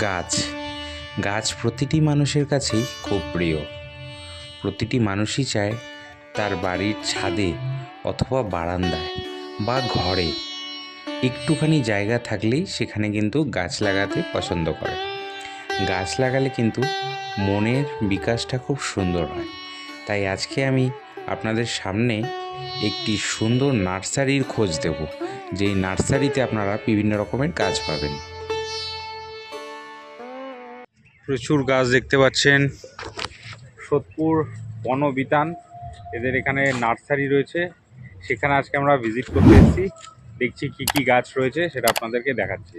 গাছ। গাছ প্রতিটি মানুষের কাছেই খুব প্রিয়। প্রতিটি মানুষই চায় তার বাড়ির ছাদে অথবা বারান্দায় বা ঘরে। একটুখানি জায়গা থাকলেই সেখানে কিন্তু গাছ লাগাতে পছন্দ করে। গাছ লাগালে কিন্তু মনের বিকাশটা খুব সুন্দর হয়। তাই আজকে আমি আপনাদের সামনে একটি সুন্দর নার্সারির খোঁজ দেব। যেই নার্সারিতে আপনারা বিভিন্ন রকমের গাছ পাবেন। প্রচুর গাছ দেখতে পাচ্ছেন। সোদপুর বনবিতান, এদের এখানে নার্সারি রয়েছে। সেখানে আজকে আমরা ভিজিট করতে এসেছি। দেখছি কি কি গাছ রয়েছে, সেটা আপনাদেরকে দেখাচ্ছি।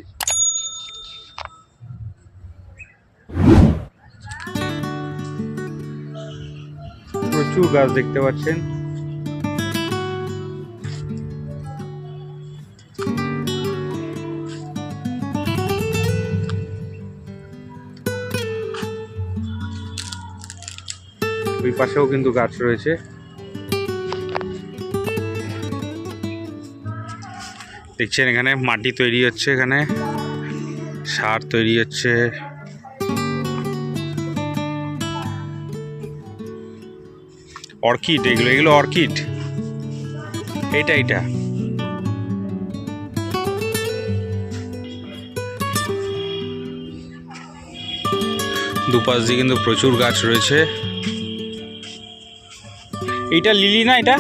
প্রচুর গাছ দেখতে পাচ্ছেন। ওই পাশেও কিন্তু গাছ রয়েছে। দেখছেন এখানে মাটি তৈরি হচ্ছে, এখানে সার তৈরি হচ্ছে। অর্কিড, এগুলো এগুলো অর্কিড। এটা এইটা। দুপাশ দিয়ে কিন্তু প্রচুর গাছ রয়েছে। এইটা লিলি না এটা?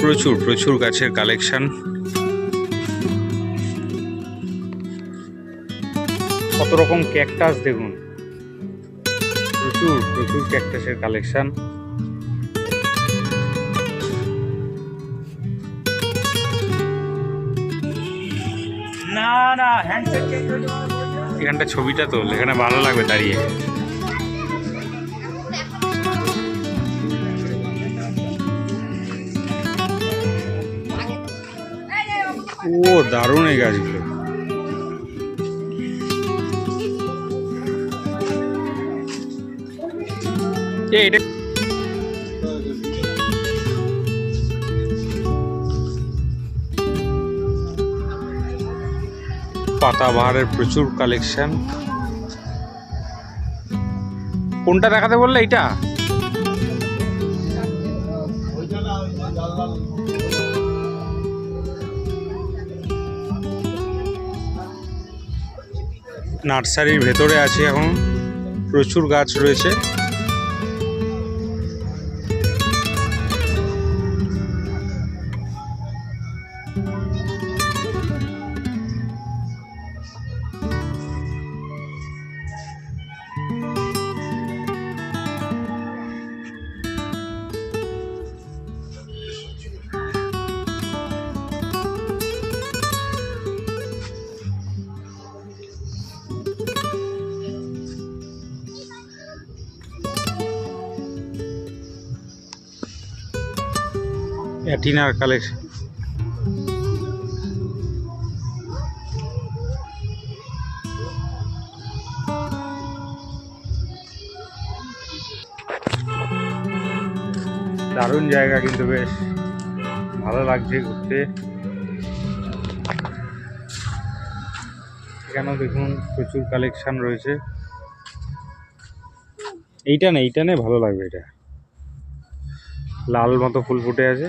প্রচুর প্রচুর গাছের কালেকশন কত রকম ক্যাকটাস দেখুন। প্রচুর প্রচুর ক্যাকটাসের কালেকশন এখানটা ছবিটা তোল এখানে ভালো লাগবে দাঁড়িয়ে। ও দারুণ এই গাছগুলো। এটা পাতাবাহারের প্রচুর কালেকশন কোনটা দেখাতে বললে এটা নার্সারির ভেতরে আছে এখন। প্রচুর গাছ রয়েছে। অ্যাটিনার কালেকশন দারুণ জায়গা কিন্তু বেশ। ভালো লাগছে ঘুরতে। এখানেও দেখুন প্রচুর কালেকশন রয়েছে। এইটা না, এইটা নে ভালো লাগবে এটা। লাল মতো ফুল ফুটে আছে।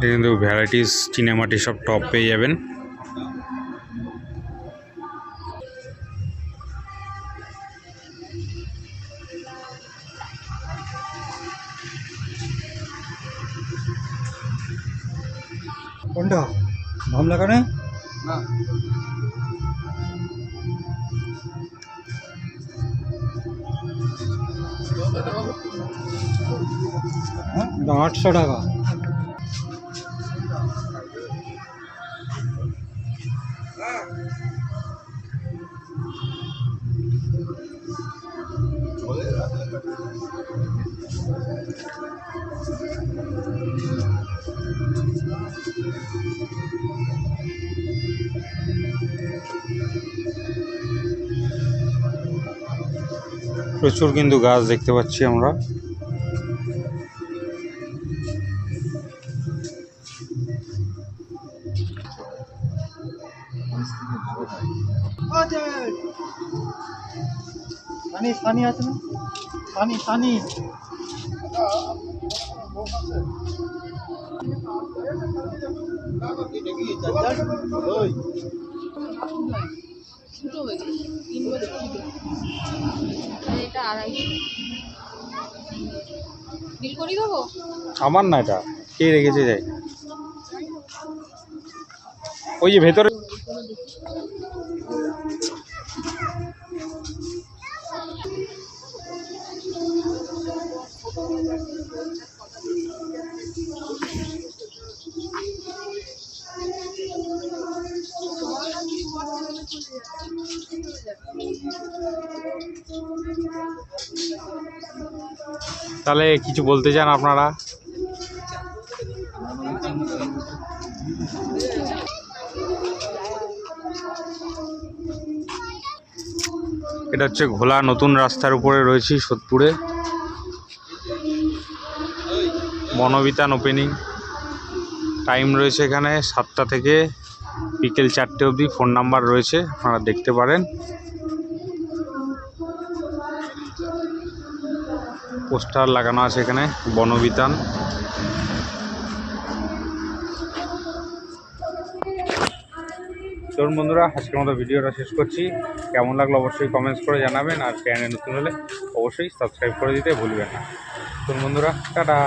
কিন্তু ভ্যারাইটিস চিনামাটি সব টপ পেয়ে যাবেন। কোনটা? ভাম লাগানে না। আটশো টাকা। প্রচুর কিন্তু গাছ দেখতে পাচ্ছি আমরা। সানি আছে না? করি দেবো আমার না এটা কে রেখেছে যাই ওই যে ভেতরে তাহলে কিছু বলতে চান আপনারা? এটা হচ্ছে ঘোলা, নতুন রাস্তার উপরে রয়েছি সোদপুরে। বনবিতান ওপেনিং। টাইম রয়েছে এখানে সাতটা থেকে বিকেল চারটে অবধি ফোন নাম্বার রয়েছে, আপনারা দেখতে পারেন। পোস্টার লাগানো আছে এখানে, বনবিতান। চলুন বন্ধুরা, আজকের মতো ভিডিওটা শেষ করছি। কেমন লাগল অবশ্যই কমেন্টস করে জানাবেন, আর চ্যানেল নতুন হলে অবশ্যই সাবস্ক্রাইব করে দিতে ভুলবেন না। চলুন বন্ধুরা, টাটা।